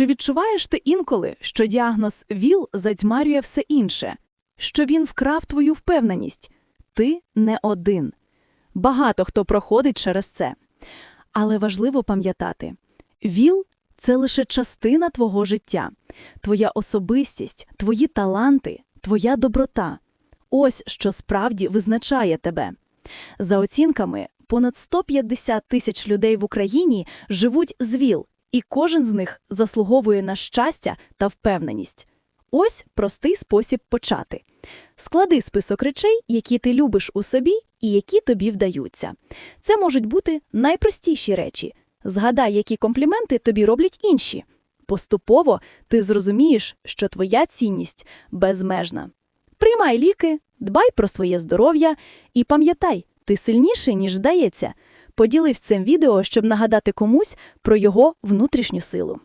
Чи відчуваєш ти інколи, що діагноз ВІЛ затьмарює все інше? Що він вкрав твою впевненість? Ти не один. Багато хто проходить через це. Але важливо пам'ятати, ВІЛ – це лише частина твого життя, твоя особистість, твої таланти, твоя доброта. Ось що справді визначає тебе. За оцінками, понад 150 тисяч людей в Україні живуть з ВІЛ, і кожен з них заслуговує на щастя та впевненість. Ось простий спосіб почати. Склади список речей, які ти любиш у собі і які тобі вдаються. Це можуть бути найпростіші речі. Згадай, які компліменти тобі роблять інші. Поступово ти зрозумієш, що твоя цінність безмежна. Приймай ліки, дбай про своє здоров'я і пам'ятай, ти сильніший, ніж здається. Поділись цим відео, щоб нагадати комусь про його внутрішню силу.